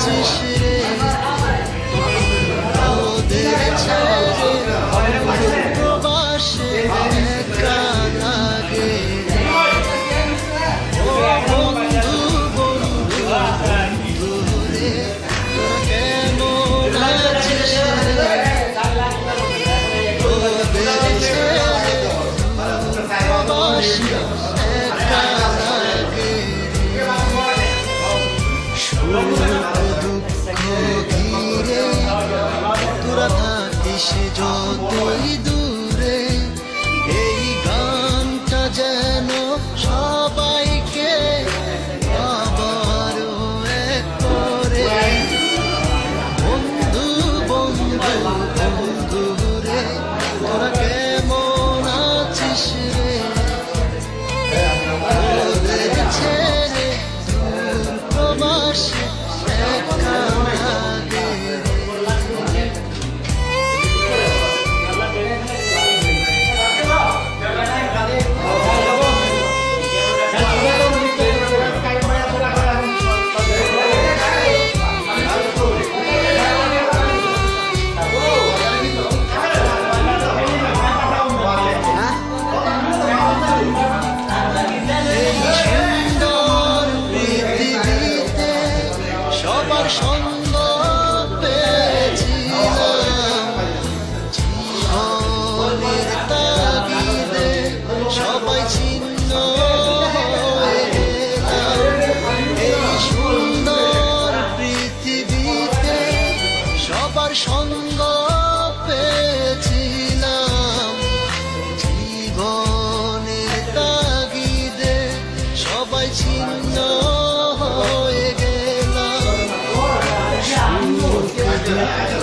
আছিস রে ওদের ছেড়ে বাসে একা লাগে ও বন্ধু বন্ধু সে যতই দূরে এই গানটা যেন সবাইকে আবারও এক বন্ধু বন্ধু বন্ধু রে তোরা ছিন্ন হয়ে গেল।